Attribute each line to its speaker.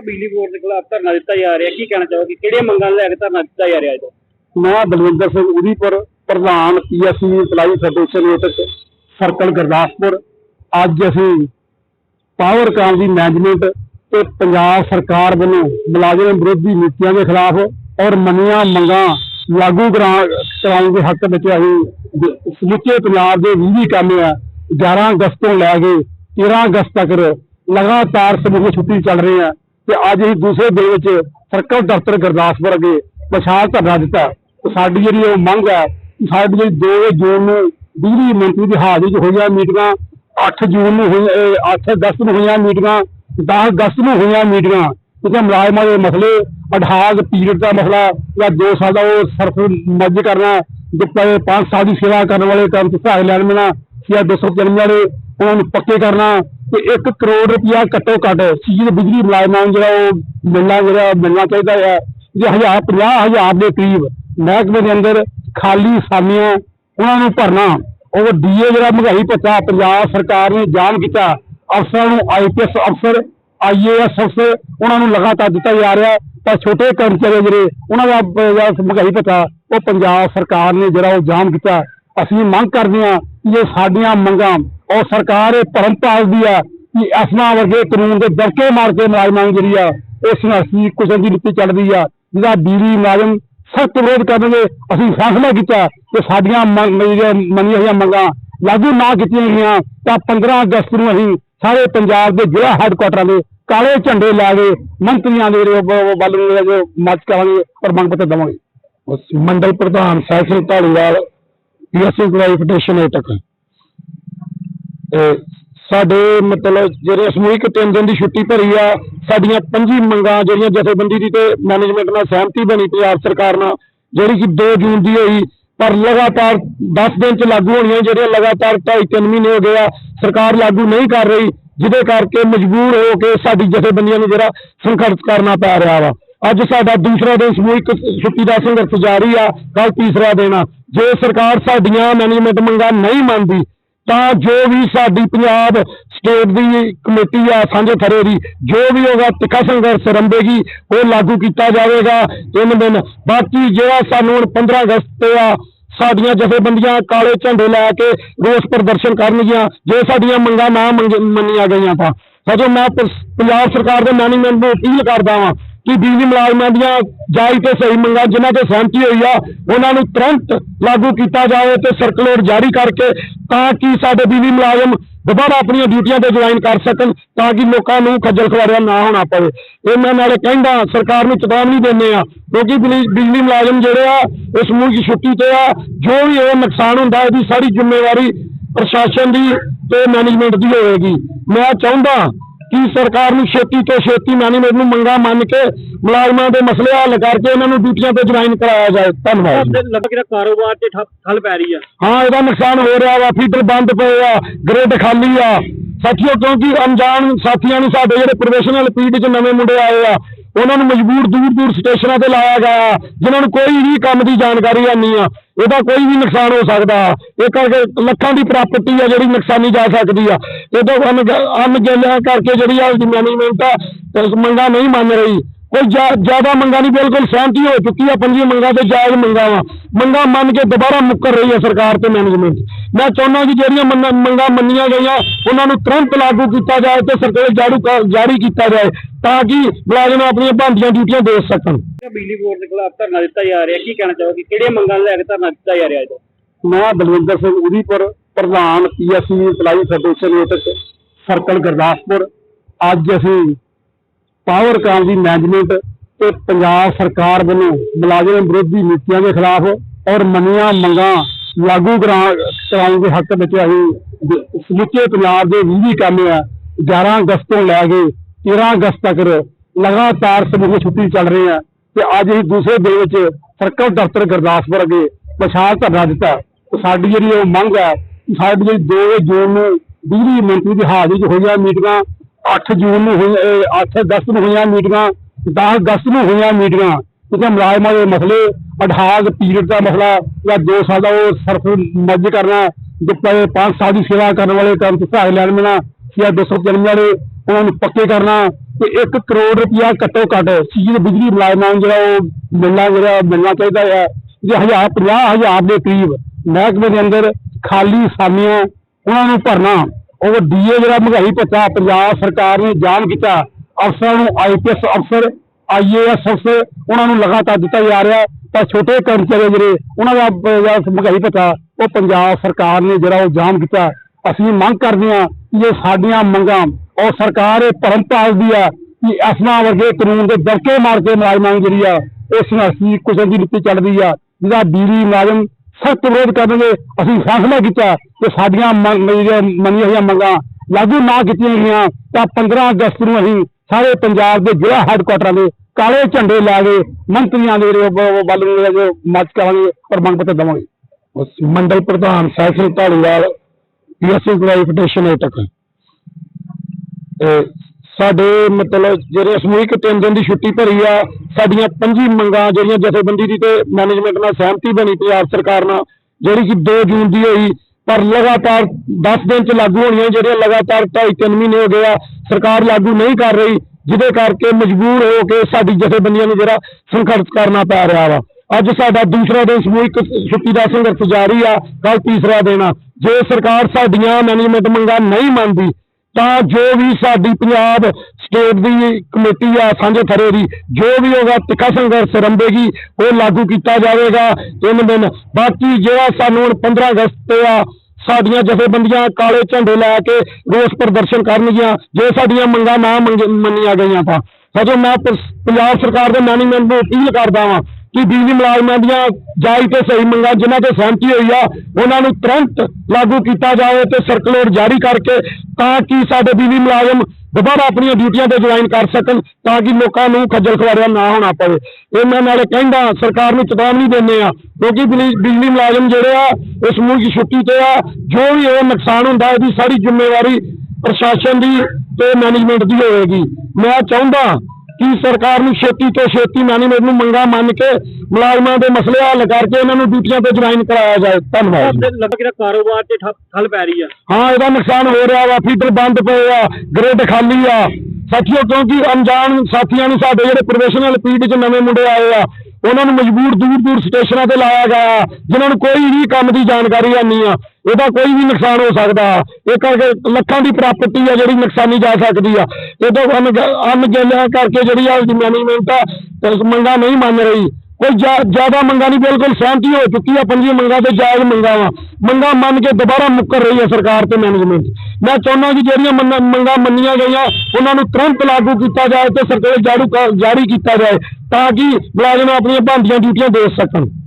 Speaker 1: ਕਿ ਬਿਜਲੀ ਬੋਰਡ ਦੇ ਖਿਲਾਫ ਧਰਨਾ ਦਿੱਤਾ ਜਾ ਰਿਹਾ, ਕੀ ਕਹਿਣਾ ਚਾਹੋਗੇ? ਕਿਹੜੀਆਂ ਮੰਗਾਂ ਲੈ ਕੇ ਧਰਨਾ ਦਿੱਤਾ ਜਾ ਰਿਹਾ ਹੈ
Speaker 2: ਮੈਂ ਬਲਵਿੰਦਰ ਸਿੰਘ ਉਦੀਪੁਰ, ਪ੍ਰਧਾਨ PSC employee federation AITUC circle Gurdaspur. ਅੱਜ ਅਸੀਂ ਪਾਵਰ ਦੀ ਮੈਨੇਜਮੈਂਟ ਤੇ ਪੰਜਾਬ ਸਰਕਾਰ ਵੱਲੋਂ ਮੁਲਾਜ਼ਮ ਵਿਰੋਧੀ ਨੀਤੀਆਂ ਦੇ ਖਿਲਾਫ ਔਰ ਮੰਨੀਆਂ ਮੰਗਾਂ ਲਾਗੂ ਕਰਾ- ਕਰਾਉਣ ਦੇ ਹੱਕ ਵਿੱਚ ਅਸੀਂ ਸਮੁੱਚੇ ਪੰਜਾਬ ਦੇ 20 ਕੰਮ ਆ 11 ਅਗਸਤ ਤੋਂ ਲੈ ਕੇ 13 ਅਗਸਤ ਤੱਕ ਲਗਾਤਾਰ ਸਮੂਹ ਛੁੱਟੀ ਚੱਲ ਰਹੀ ਆ। ਤੇ ਅੱਜ ਅਸੀਂ ਦੂਸਰੇ ਦਿਨ ਵਿੱਚ ਸਰਕਲ ਦਫ਼ਤਰ ਗੁਰਦਾਸਪੁਰ ਅੱਗੇ ਵਿਸ਼ਾਲ ਧਰਨਾ ਦਿੱਤਾ। ਸਾਡੀ ਜਿਹੜੀ ਉਹ ਮੰਗ ਹੈ ਕਿ ਸਾਡੀ ਜਿਹੜੀ 2 ਜੂਨ ਨੂੰ ਬਿਜਲੀ ਮੰਤਰੀ ਦੀ ਹਾਜ਼ਰੀ 'ਚ ਹੋਈਆਂ ਮੀਟਿੰਗਾਂ 8 ਜੂਨ ਨੂੰ ਹੋਈਆਂ 8 ਅਗਸਤ ਨੂੰ ਹੋਈਆਂ ਮੀਟਿੰਗਾਂ 10 ਅਗਸਤ ਨੂੰ ਹੋਈਆਂ ਮੀਟਿੰਗਾਂ। ਕਿਉਂਕਿ ਮੁਲਾਜ਼ਮਾਂ ਦੇ ਮਸਲੇ ਅਡਹਾਗ ਪੀਰੀਅਡ ਦਾ ਮਸਲਾ, ਜਾਂ 2 ਸਾਲ ਦਾ ਉਹ ਸਰਫ ਮਰਜ ਕਰਨਾ ਜੋ 5 ਸਾਲ ਦੀ ਸੇਵਾ ਕਰਨ ਵਾਲੇ ਕੰਮ ਚ ਭਾਗ ਲੈਣ ਮਿਲਣਾ, ਜਾਂ 295 ਵਾਲੇ ਉਹਨਾਂ ਨੂੰ ਪੱਕੇ ਕਰਨਾ ਤੇ 1 ਕਰੋੜ ਰੁਪਇਆ ਘੱਟੋ ਘੱਟ ਚੀਜ਼ ਬਿਜਲੀ ਮੁਲਾਜ਼ਮਾਂ ਨੂੰ ਜਿਹੜਾ ਉਹ ਮਿਲਣਾ, ਜਿਹੜਾ ਮਿਲਣਾ ਚਾਹੀਦਾ ਹੈ ਜੇ ਹਜ਼ਾਰ, ਪੰਜਾਹ ਹਜ਼ਾਰ ਦੇ ਕਰੀਬ ਮਹਿਕਮੇ ਦੇ ਅੰਦਰ ਖਾਲੀ ਸਾਮੀਆਂ ਉਹਨਾਂ ਨੂੰ ਭਰਨਾ, ਉਹ ਡੀਏ ਜਿਹੜਾ ਮਹਿੰਗਾਈ ਭੱਤਾ ਪੰਜਾਬ ਸਰਕਾਰ ਨੇ ਜਾਮ ਕੀਤਾ, ਅਫਸਰਾਂ ਨੂੰ ਆਈਪੀਐਸ ਅਫਸਰ, ਆਈਏਐਸ ਅਫਸਰ, ਉਹਨਾਂ ਨੂੰ ਲਗਾਤਾਰ ਦਿੱਤਾ ਜਾ ਰਿਹਾ। ਤਾਂ ਛੋਟੇ ਕਰਮਚਾਰੀ ਜਿਹੜੇ, ਉਹਨਾਂ ਦਾ ਮਹਿੰਗਾਈ ਭੱਤਾ, ਉਹ ਪੰਜਾਬ ਸਰਕਾਰ ਨੇ ਜਿਹੜਾ ਉਹ ਜਾਮ ਕੀਤਾ। ਅਸੀਂ ਮੰਗ ਕਰਦੇ ਹਾਂ ਕਿ ਇਹ ਸਾਡੀਆਂ ਮੰਗਾਂ ਔਰ ਸਰਕਾਰ ਇਹ ਭਰਮ ਭਾਲਦੀ ਆ ਕਿ ਅਸਨਾ ਵਰਗੇ ਕਾਨੂੰਨ ਦੇ ਦਰਕੇ ਮਾਰ ਕੇ ਮੁਲਾਜ਼ਮਾਂ ਨੂੰ ਜਿਹੜੀ ਆ ਉਹ ਸੰਘਰਸ਼ੀ ਕੁਸ਼ਲ ਦੀ ਨੀਤੀ ਚੱਲਦੀ ਆ, ਜਿਹਦਾ ਬਿਜਲੀ ਮੁਲਾਜ਼ਮ ਸਖਤ ਵਿਰੋਧ ਕਰਨਗੇ। ਅਸੀਂ ਫੈਸਲਾ ਕੀਤਾ ਕਿ ਸਾਡੀਆਂ ਮੰਨੀਆਂ ਹੋਈਆਂ ਮੰਗਾਂ ਲਾਗੂ ਨਾ ਕੀਤੀਆਂ ਗਈਆਂ, ਤਾਂ 15 ਅਗਸਤ ਨੂੰ ਅਸੀਂ ਸਾਰੇ ਪੰਜਾਬ ਦੇ ਜ਼ਿਲ੍ਹਾ ਹੈੱਡਕੁਆਟਰਾਂ ਦੇ ਕਾਲੇ ਝੰਡੇ ਲਾ ਕੇ ਮੰਤਰੀਆਂ ਦੇ ਵੱਲ ਨੂੰ ਮਾਰਚ ਕਰਾਂਗੇ ਔਰ ਮੰਗ ਪੱਤਰ ਦੇਵਾਂਗੇ। ਮੰਡਲ ਪ੍ਰਧਾਨ ਸੈਸ਼ਨ ਢਾਲੀਵਾਲ ਪੀਐਸਸੀ ਕਲਾਈਫਿਕੇਸ਼ਨ ਏਟਕ ਤੇ ਸਾਡੇ ਮਤਲਬ ਜਿਹੜੇ ਸਮੂਹਿਕ ਤਿੰਨ ਦਿਨ ਦੀ ਛੁੱਟੀ ਭਰੀ ਆ, ਸਾਡੀਆਂ ਪੰਜੀ ਮੰਗਾਂ ਜਿਹੜੀਆਂ ਜਥੇਬੰਦੀ ਦੀ ਤੇ ਮੈਨੇਜਮੈਂਟ ਨਾਲ ਸਹਿਮਤੀ ਬਣੀ ਪੰਜਾਬ ਸਰਕਾਰ ਨਾਲ, ਜਿਹੜੀ ਕਿ 2 ਜੂਨ ਦੀ ਹੋਈ, ਪਰ ਲਗਾਤਾਰ 10 ਦਿਨ ਚ ਲਾਗੂ ਹੋਣੀਆਂ ਜਿਹੜੀਆਂ ਲਗਾਤਾਰ 2.5 ਮਹੀਨੇ ਹੋ ਗਏ ਆ, ਸਰਕਾਰ ਲਾਗੂ ਨਹੀਂ ਕਰ ਰਹੀ, ਜਿਹਦੇ ਕਰਕੇ ਮਜਬੂਰ ਹੋ ਕੇ ਸਾਡੀ ਜਥੇਬੰਦੀਆਂ ਨੂੰ ਜਿਹੜਾ ਸੰਘਰਸ਼ ਕਰਨਾ ਪੈ ਰਿਹਾ ਵਾ। ਅੱਜ ਸਾਡਾ ਦੂਸਰਾ ਦਿਨ ਸਮੂਹਿਕ ਛੁੱਟੀ ਦਾ ਸੰਘਰਸ਼ ਜਾਰੀ ਆ ਕੱਲ ਤੀਸਰਾ ਦਿਨ ਆ। ਜੇ ਸਰਕਾਰ ਸਾਡੀਆਂ ਮੈਨੇਜਮੈਂਟ ਮੰਗਾਂ ਨਹੀਂ ਮੰਨਦੀ ਤਾਂ ਜੋ ਵੀ ਸਾਡੀ ਪੰਜਾਬ ਸਟੇਟ ਦੀ ਕਮੇਟੀ ਆ, ਸਾਂਝੇ ਥਰੇ ਦੀ, ਜੋ ਵੀ ਹੋਗਾ ਤਿੱਖਾ ਸੰਘਰਸ਼ ਰੰਭੇਗੀ, ਉਹ ਲਾਗੂ ਕੀਤਾ ਜਾਵੇਗਾ ਤਿੰਨ ਦਿਨ। ਬਾਕੀ ਜਿਹੜਾ ਸਾਨੂੰ ਹੁਣ 15 ਅਗਸਤ ਤੇ ਆ, ਸਾਡੀਆਂ ਜਥੇਬੰਦੀਆਂ ਕਾਲੇ ਝੰਡੇ ਲੈ ਕੇ ਰੋਸ ਪ੍ਰਦਰਸ਼ਨ ਕਰਨਗੀਆਂ, ਜੇ ਸਾਡੀਆਂ ਮੰਗਾਂ ਨਾ ਮੰਗ- ਮੰਨੀਆਂ ਗਈਆਂ ਤਾਂ। ਸਜੋ, ਮੈਂ ਪੰਜਾਬ ਸਰਕਾਰ ਦੇ ਮੈਨੇਜਮੈਂਟ ਨੂੰ ਅਪੀਲ ਕਰਦਾ ਵਾਂ ਕਿ ਬਿਜਲੀ ਮੁਲਾਜ਼ਮਾਂ ਦੀਆਂ ਜਾਇਜ਼ ਤੇ ਸਹੀ ਮੰਗਾਂ ਜਿਨ੍ਹਾਂ ਤੇ ਸਹਿਮਤੀ ਹੋਈ ਆ, ਉਹਨਾਂ ਨੂੰ ਤੁਰੰਤ ਲਾਗੂ ਕੀਤਾ ਜਾਵੇ ਤੇ ਸਰਕੂਲਰ ਜਾਰੀ ਕਰਕੇ ਤਾਂ ਕਿ ਸਾਡੇ ਬਿਜਲੀ ਮੁਲਾਜ਼ਮ ਦੁਬਾਰਾ ਆਪਣੀਆਂ ਡਿਊਟੀਆਂ ਤੇ ਜੁਆਇਨ ਕਰ ਸਕਣ, ਤਾਂ ਕਿ ਲੋਕਾਂ ਨੂੰ ਖੱਜਲ ਖਵਾਰਿਆ ਨਾ ਹੋਣਾ ਪਵੇ। ਇਹ ਮੈਂ ਨਾਲੇ ਕਹਿੰਦਾ, ਸਰਕਾਰ ਨੂੰ ਚੇਤਾਵਨੀ ਦਿੰਦੇ ਆ ਕਿਉਂਕਿ ਬਿਜਲੀ ਮੁਲਾਜ਼ਮ ਜਿਹੜੇ ਆ ਉਹ ਸਮੂਹ ਦੀ ਛੁੱਟੀ ਤੇ ਆ, ਜੋ ਵੀ ਇਹ ਨੁਕਸਾਨ ਹੁੰਦਾ, ਇਹਦੀ ਸਾਰੀ ਜ਼ਿੰਮੇਵਾਰੀ ਪ੍ਰਸ਼ਾਸਨ ਦੀ ਤੇ ਮੈਨੇਜਮੈਂਟ ਦੀ ਹੋਵੇਗੀ। ਮੈਂ ਚਾਹੁੰਦਾ ਕਿ ਸਰਕਾਰ ਨੂੰ ਛੇਤੀ ਤੋਂ ਛੇਤੀ ਮੈਨੇਜਮੈਂਟ ਨੂੰ ਮੰਗਾ ਮੰਨ ਕੇ ਮੁਲਾਜ਼ਮਾਂ ਦੇ ਮਸਲੇ ਹੱਲ ਕਰਕੇ ਇਹਨਾਂ ਨੂੰ ਡਿਊਟੀਆਂ ਤੇ ਜੁਆਇਨ ਕਰਾਇਆ ਜਾਏ? ਧੰਨਵਾਦ।
Speaker 1: ਲਗਭਗ ਜਿਹੜਾ ਕਾਰੋਬਾਰ ਤੇ ਠੱਲ ਪੈ ਰਹੀ ਆ।
Speaker 2: ਹਾਂ ਇਹਦਾ ਨੁਕਸਾਨ ਹੋ ਰਿਹਾ ਵਾ ਫੀਡਰ ਬੰਦ ਪਏ ਆ ਗ੍ਰਿਡ ਖਾਲੀ ਆ। ਸਾਥੀਓ ਕਿਉਂਕਿ ਅਣਜਾਣ ਸਾਥੀਆਂ ਨੂੰ ਸਾਡੇ ਜਿਹੜੇ ਪ੍ਰੋਫੈਸ਼ਨਲ ਪੀਡ 'ਚ ਨਵੇਂ ਮੁੰਡੇ ਆਏ ਆ ਉਹਨਾਂ ਨੂੰ ਮਜਬੂਰ ਦੂਰ ਦੂਰ ਸਟੇਸ਼ਨਾਂ ਤੇ ਲਾਇਆ ਗਿਆ। ਜਿਨ੍ਹਾਂ ਨੂੰ ਕੋਈ ਵੀ ਕੰਮ ਦੀ ਜਾਣਕਾਰੀ ਨਹੀਂ ਆ। ਇਹਦਾ ਕੋਈ ਵੀ ਨੁਕਸਾਨ ਹੋ ਸਕਦਾ। ਇਹ ਕਰਕੇ ਲੱਖਾਂ ਦੀ ਪ੍ਰਾਪਰਟੀ ਆ ਜਿਹੜੀ ਨੁਕਸਾਨੀ ਜਾ ਸਕਦੀ ਆ। ਇਹਦੋਂ ਅਨ ਅਨਗਿਲਿਆ ਕਰਕੇ ਜਿਹੜੀ ਆ ਮੈਨੇਜਮੈਂਟ ਆ, ਤੇ ਮੰਗਾਂ ਨਹੀਂ ਮੰਨ ਰਹੀ। ਕੋਈ ਜ਼ਿਆਦਾ ਮੰਗਾਂ ਨਹੀਂ, ਬਿਲਕੁਲ ਸਹਿਮਤੀ ਹੋ ਚੁੱਕੀ ਆ। ਪੰਜੀ ਮੰਗਾਂ ਤੇ ਜਾਇਜ਼ ਮੰਗਾਂ ਵਾ ਮੰਗਾਂ ਮੰਨ ਕੇ ਦੁਬਾਰਾ ਮੁੱਕਰ ਰਹੀ ਹੈ ਸਰਕਾਰ ਤੇ ਮੈਨੇਜਮੈਂਟ ਮੈਂ ਚਾਹੁੰਦਾ ਕਿ ਜਿਹੜੀਆਂ ਮੰਨਾਂ- ਮੰਗਾਂ ਮੰਨੀਆਂ ਗਈਆਂ, ਉਹਨਾਂ ਨੂੰ ਤੁਰੰਤ ਲਾਗੂ ਕੀਤਾ ਜਾਏ ਤੇ ਸਰਕਾਰ ਜਾਰੂ ਜਾਰੀ ਕੀਤਾ ਜਾਏ। ਤਾਂ ਕਿ ਮੁਲਾਜ਼ਮ ਆਪਣੀਆਂ ਭਾਂਦੀਆਂ ਡਿਊਟੀਆਂ ਦੇ ਸਕਣ।
Speaker 1: ਬਿਜਲੀ ਬੋਰਡ ਦੇ ਖਿਲਾਫ ਧਰਨਾ ਦਿੱਤਾ ਜਾ ਰਿਹਾ ਕੀ ਕਹਿਣਾ ਚਾਹੋਗੇ? ਕਿਹੜੀਆਂ ਮੰਗਾਂ ਲੈ ਕੇ ਧਰਨਾ ਦਿੱਤਾ ਜਾ ਰਿਹਾ ਹੈ
Speaker 2: ਮੈਂ ਬਲਵਿੰਦਰ ਸਿੰਘ ਉਦੀਪੁਰ ਪ੍ਰਧਾਨ PSC employee federation AITUC circle Gurdaspur. ਅੱਜ ਅਸੀਂ ਪਾਵਰ ਕਾਮ ਦੀ ਮੈਨੇਜਮੈਂਟ ਤੇ ਪੰਜਾਬ ਸਰਕਾਰ ਵੱਲੋਂ ਮੁਲਾਜ਼ਮ ਵਿਰੋਧੀ ਨੀਤੀਆਂ ਦੇ ਖਿਲਾਫ ਔਰ ਮੰਨੀਆਂ ਮੰਗਾਂ ਲਾਗੂ ਕਰਾ- ਕਰਾਉਣ ਦੇ ਹੱਕ ਵਿੱਚ ਅਸੀਂ ਸਮੁੱਚੇ ਪੰਜਾਬ ਦੇ 20 ਕੰਮ ਆ। 11 ਅਗਸਤ ਤੋਂ ਲੈ ਕੇ 13 ਅਗਸਤ ਤੱਕ ਲਗਾਤਾਰ ਸਮੂਹ ਛੁੱਟੀ ਚੱਲ ਰਹੇ ਆ ਤੇ ਅੱਜ ਅਸੀਂ ਦੂਸਰੇ ਦਿਨ ਵਿੱਚ ਸਰਕਲ ਦਫ਼ਤਰ ਗੁਰਦਾਸਪੁਰ ਅੱਗੇ ਵਿਸ਼ਾਲ ਧਰਨਾ ਦਿੱਤਾ। ਸਾਡੀ ਜਿਹੜੀ ਉਹ ਮੰਗ ਹੈ ਸਾਡੀ ਜਿਹੜੀ 2 ਜੂਨ ਨੂੰ ਬਿਜਲੀ ਮੰਤਰੀ ਦੀ ਹਾਜ਼ਰੀ 'ਚ ਹੋਈਆਂ ਮੀਟਿੰਗਾਂ 8 ਜੂਨ ਨੂੰ ਹੋਈਆਂ 8 ਅਗਸਤ ਨੂੰ ਹੋਈਆਂ ਮੀਟਿੰਗਾਂ 10 ਅਗਸਤ ਨੂੰ ਹੋਈਆਂ ਮੀਟਿੰਗਾਂ। ਕਿਉਂਕਿ ਮੁਲਾਜ਼ਮਾਂ ਦੇ ਮਸਲੇ, ਅਡਹਾਗ ਪੀਰੀਅਡ ਦਾ ਮਸਲਾ, ਜਾਂ 2 ਸਾਲ ਦਾ ਉਹ ਸਰਫ ਮਰਜ ਕਰਨਾ ਜੋ 5 ਸਾਲ ਦੀ ਸੇਵਾ ਕਰਨ ਵਾਲੇ ਕੰਮ ਤੇ ਭਾਗ ਲੈਣ ਮਿਲਣਾ, ਜਾਂ 295 ਵਾਲੇ ਉਹਨਾਂ ਨੂੰ ਪੱਕੇ ਕਰਨਾ ਤੇ 1 ਕਰੋੜ ਰੁਪਇਆ ਘੱਟੋ ਘੱਟ ਸੀਜ਼ਨ ਬਿਜਲੀ ਮੁਲਾਜ਼ਮਾਂ ਨੂੰ ਜਿਹੜਾ ਉਹ ਮਿਲਣਾ, ਜਿਹੜਾ ਮਿਲਣਾ ਚਾਹੀਦਾ ਹੈ ਜੇ ਹਜ਼ਾਰ, ਪੰਜਾਹ ਹਜ਼ਾਰ ਦੇ ਕਰੀਬ ਮਹਿਕਮੇ ਦੇ ਅੰਦਰ ਖਾਲੀ ਸਾਮੀਆਂ ਉਹਨਾਂ ਨੂੰ ਭਰਨਾ, ਉਹ ਡੀਏ ਜਿਹੜਾ ਮਹਿੰਗਾਈ ਭੱਤਾ ਪੰਜਾਬ ਸਰਕਾਰ ਨੇ ਜਾਮ ਕੀਤਾ, ਅਫਸਰਾਂ ਨੂੰ ਆਈਪੀਐਸ ਅਫਸਰ, ਆਈਏਐਸ ਅਫਸਰ ਉਹਨਾਂ ਨੂੰ ਲਗਾਤਾਰ ਦਿੱਤਾ ਜਾ ਰਿਹਾ। ਤਾਂ ਛੋਟੇ ਕਰਮਚਾਰੀ ਜਿਹੜੇ ਉਹਨਾਂ ਦਾ ਮਹਿੰਗਾਈ ਭੱਤਾ, ਉਹ ਪੰਜਾਬ ਸਰਕਾਰ ਨੇ ਜਿਹੜਾ ਉਹ ਜਾਮ ਕੀਤਾ। ਅਸੀਂ ਮੰਗ ਕਰਦੇ ਹਾਂ ਕਿ ਇਹ ਸਾਡੀਆਂ ਮੰਗਾਂ ਔਰ ਸਰਕਾਰ ਇਹ ਭਰਮ ਭਾਲਦੀ ਆ ਕਿ ਅਸਨਾ ਵਰਗੇ ਕਾਨੂੰਨ ਦੇ ਦਬਕੇ ਮਾਰ ਕੇ ਮੁਲਾਜ਼ਮਾਂ ਨੂੰ ਜਿਹੜੀ ਆ, ਉਹ ਸੰਘਰਸ਼ੀ ਕੁਸ਼ਲ ਦੀ ਨੀਤੀ ਚੱਲਦੀ ਆ, ਜਿਹਦਾ ਬਿਜਲੀ ਮੁਲਾਜ਼ਮ ਸਖਤ ਵਿਰੋਧ ਕਰਨਗੇ। ਅਸੀਂ ਫੈਸਲਾ ਕੀਤਾ ਕਿ ਸਾਡੀਆਂ ਮੰਨੀਆਂ ਹੋਈਆਂ ਮੰਗਾਂ ਲਾਗੂ ਨਾ ਕੀਤੀਆਂ ਗਈਆਂ ਤਾਂ 15 ਅਗਸਤ ਨੂੰ ਅਸੀਂ ਸਾਰੇ ਪੰਜਾਬ ਦੇ ਜ਼ਿਲ੍ਹਾ ਹੈੱਡਕੁਆਟਰਾਂ ਦੇ ਕਾਲੇ ਝੰਡੇ ਲਾ ਕੇ ਮੰਤਰੀਆਂ ਦੇ ਵੱਲ ਨੂੰ ਮਾਰਚ ਕਰਾਂਗੇ ਔਰ ਮੰਗ ਪੱਤਰ ਦੇਵਾਂਗੇ। ਮੰਡਲ ਪ੍ਰਧਾਨ ਸੈਕਟਰੀ ਢਾਲੀਵਾਲ ਪੀਐਸਸੀ ਕੁਆਲੀਫਿਕੇਸ਼ਨ ਏ ਤੱਕ। ਸਾਡੇ ਮਤਲਬ ਜਿਹੜੇ ਸਮੂਹਿਕ ਤਿੰਨ ਦਿਨ ਦੀ ਛੁੱਟੀ ਭਰੀ ਆ, ਸਾਡੀਆਂ ਪੰਜੀ ਮੰਗਾਂ ਜਿਹੜੀਆਂ ਜਥੇਬੰਦੀ ਦੀ ਤੇ ਮੈਨੇਜਮੈਂਟ ਨਾਲ ਸਹਿਮਤੀ ਬਣੀ ਪੰਜਾਬ ਸਰਕਾਰ ਨਾਲ, ਜਿਹੜੀ ਕਿ 2 ਜੂਨ ਦੀ ਹੋਈ, ਪਰ ਲਗਾਤਾਰ 10 ਦਿਨ ਚ ਲਾਗੂ ਹੋਣੀਆਂ ਜਿਹੜੀਆਂ ਲਗਾਤਾਰ 2.5 ਮਹੀਨੇ ਹੋ ਗਏ ਆ, ਸਰਕਾਰ ਲਾਗੂ ਨਹੀਂ ਕਰ ਰਹੀ, ਜਿਹਦੇ ਕਰਕੇ ਮਜਬੂਰ ਹੋ ਕੇ ਸਾਡੀ ਜਥੇਬੰਦੀਆਂ ਨੂੰ ਜਿਹੜਾ ਸੰਘਰਸ਼ ਕਰਨਾ ਪੈ ਰਿਹਾ ਵਾ। ਅੱਜ ਸਾਡਾ ਦੂਸਰਾ ਦਿਨ ਸਮੂਹਿਕ ਛੁੱਟੀ ਦਾ ਸੰਘਰਸ਼ ਜਾਰੀ ਆ ਕੱਲ ਤੀਸਰਾ ਦਿਨ ਆ। ਜੇ ਸਰਕਾਰ ਸਾਡੀਆਂ ਮੈਨੇਜਮੈਂਟ ਮੰਗਾਂ ਨਹੀਂ ਮੰਨਦੀ ਤਾਂ ਜੋ ਵੀ ਸਾਡੀ ਪੰਜਾਬ ਸਟੇਟ ਦੀ ਕਮੇਟੀ ਆ, ਸਾਂਝੇ ਥਰੇ ਦੀ, ਜੋ ਵੀ ਹੋਗਾ ਤਿੱਖਾ ਸੰਘਰਸ਼ ਰੰਭੇਗੀ, ਉਹ ਲਾਗੂ ਕੀਤਾ ਜਾਵੇਗਾ ਤਿੰਨ ਦਿਨ। ਬਾਕੀ ਜਿਹੜਾ ਸਾਨੂੰ ਹੁਣ 15 ਅਗਸਤ ਤੇ ਆ, ਸਾਡੀਆਂ ਜਥੇਬੰਦੀਆਂ ਕਾਲੇ ਝੰਡੇ ਲੈ ਕੇ ਰੋਸ ਪ੍ਰਦਰਸ਼ਨ ਕਰਨਗੀਆਂ, ਜੇ ਸਾਡੀਆਂ ਮੰਗਾਂ ਨਾ ਮੰਗ- ਮੰਨੀਆਂ ਗਈਆਂ ਤਾਂ। ਸਜੋ, ਮੈਂ ਪੰਜਾਬ ਸਰਕਾਰ ਦੇ ਮੈਨੇਜਮੈਂਟ ਨੂੰ ਅਪੀਲ ਕਰਦਾ ਵਾਂ ਕਿ ਬਿਜਲੀ ਮੁਲਾਜ਼ਮਾਂ ਦੀਆਂ ਜਾਇਜ਼ ਤੇ ਸਹੀ ਮੰਗਾਂ ਜਿਨ੍ਹਾਂ ਤੇ ਸਹਿਮਤੀ ਹੋਈ ਆ, ਉਹਨਾਂ ਨੂੰ ਤੁਰੰਤ ਲਾਗੂ ਕੀਤਾ ਜਾਵੇ ਤੇ ਸਰਕੂਲਰ ਜਾਰੀ ਕਰਕੇ ਤਾਂ ਕਿ ਸਾਡੇ ਬਿਜਲੀ ਮੁਲਾਜ਼ਮ ਦੁਬਾਰਾ ਆਪਣੀਆਂ ਡਿਊਟੀਆਂ ਤੇ ਜੁਆਇਨ ਕਰ ਸਕਣ, ਤਾਂ ਕਿ ਲੋਕਾਂ ਨੂੰ ਖੱਜਲ ਖਵਾਰਿਆ ਨਾ ਹੋਣਾ ਪਵੇ। ਇਹ ਮੈਂ ਨਾਲੇ ਕਹਿੰਦਾ, ਸਰਕਾਰ ਨੂੰ ਚੇਤਾਵਨੀ ਦਿੰਦੇ ਆ ਕਿਉਂਕਿ ਬਿਜਲੀ ਬਿਜਲੀ ਮੁਲਾਜ਼ਮ ਜਿਹੜੇ ਆ, ਇਸ ਸਮੂਹ ਦੀ ਛੁੱਟੀ ਤੇ ਆ, ਜੋ ਵੀ ਇਹ ਨੁਕਸਾਨ ਹੁੰਦਾ, ਇਹਦੀ ਸਾਰੀ ਜ਼ਿੰਮੇਵਾਰੀ ਪ੍ਰਸ਼ਾਸਨ ਦੀ ਤੇ ਮੈਨੇਜਮੈਂਟ ਦੀ ਹੋਵੇਗੀ। ਮੈਂ ਚਾਹੁੰਦਾ ਕਿ ਸਰਕਾਰ ਨੂੰ ਛੇਤੀ ਤੋਂ ਛੇਤੀ ਮੈਨੇਜਮੈਂਟ ਨੂੰ ਮੰਗਾ ਮੰਨ ਕੇ ਮੁਲਾਜ਼ਮਾਂ ਦੇ ਮਸਲੇ ਹੱਲ ਕਰਕੇ ਇਹਨਾਂ ਨੂੰ ਡਿਊਟੀਆਂ ਤੇ ਜੁਆਇਨ ਕਰਾਇਆ ਜਾਏ। ਧੰਨਵਾਦ
Speaker 1: ਇਹਦਾ ਕਾਰੋਬਾਰ ਤੇ ਠੱਲ ਪੈ ਰਹੀ ਆ।
Speaker 2: ਹਾਂ ਇਹਦਾ ਨੁਕਸਾਨ ਹੋ ਰਿਹਾ ਵਾ ਫੀਡਰ ਬੰਦ ਪਏ ਆ ਗ੍ਰਿਡ ਖਾਲੀ ਆ। ਸਾਥੀਓ ਕਿਉਂਕਿ ਅਣਜਾਣ ਸਾਥੀਆਂ ਨੂੰ ਸਾਡੇ ਜਿਹੜੇ ਪ੍ਰੋਫੈਸ਼ਨਲ ਪੀਡ ਚ ਨਵੇਂ ਮੁੰਡੇ ਆਏ ਆ ਉਹਨਾਂ ਨੂੰ ਮਜਬੂਰ ਦੂਰ ਦੂਰ ਸਟੇਸ਼ਨਾਂ ਤੇ ਲਾਇਆ ਗਿਆ। ਜਿਨ੍ਹਾਂ ਨੂੰ ਕੋਈ ਵੀ ਕੰਮ ਦੀ ਜਾਣਕਾਰੀ ਨਹੀਂ ਆ। ਇਹਦਾ ਕੋਈ ਵੀ ਨੁਕਸਾਨ ਹੋ ਸਕਦਾ। ਇਹ ਕਰਕੇ ਲੱਖਾਂ ਦੀ ਪ੍ਰਾਪਰਟੀ ਆ ਜਿਹੜੀ ਨੁਕਸਾਨੀ ਜਾ ਸਕਦੀ ਆ। ਇਹਦਾ ਅਨਗਿਲਿਆ ਕਰਕੇ ਜਿਹੜੀ ਆ ਮੈਨੇਜਮੈਂਟ ਆ, ਤੇ ਮੰਗਾਂ ਨਹੀਂ ਮੰਨ ਰਹੀ। ਕੋਈ ਜ਼ਿਆਦਾ ਮੰਗਾਂ ਨਹੀਂ, ਬਿਲਕੁਲ ਸਹਿਮਤੀ ਹੋ ਚੁੱਕੀ ਆ। ਪੰਜੀ ਮੰਗਾਂ ਤੇ ਜਾਇਜ਼ ਮੰਗਾਂ ਵਾ। ਮੰਗਾਂ ਮੰਨ ਕੇ ਦੁਬਾਰਾ ਮੁੱਕਰ ਰਹੀ ਹੈ ਸਰਕਾਰ ਤੇ ਮੈਨੇਜਮੈਂਟ ਮੈਂ ਚਾਹੁੰਦਾ ਕਿ ਜਿਹੜੀਆਂ ਮੰਨਾਂ- ਮੰਗਾਂ ਮੰਨੀਆਂ ਗਈਆਂ, ਉਹਨਾਂ ਨੂੰ ਤੁਰੰਤ ਲਾਗੂ ਕੀਤਾ ਜਾਏ ਤੇ ਸਰਕਾਰ ਜਾਰੂ ਜਾਰੀ ਕੀਤਾ ਜਾਏ। ਤਾਂ ਕਿ ਮੁਲਾਜ਼ਮ ਆਪਣੀਆਂ ਭਾਂਦੀਆਂ ਡਿਊਟੀਆਂ ਦੇ ਸਕਣ।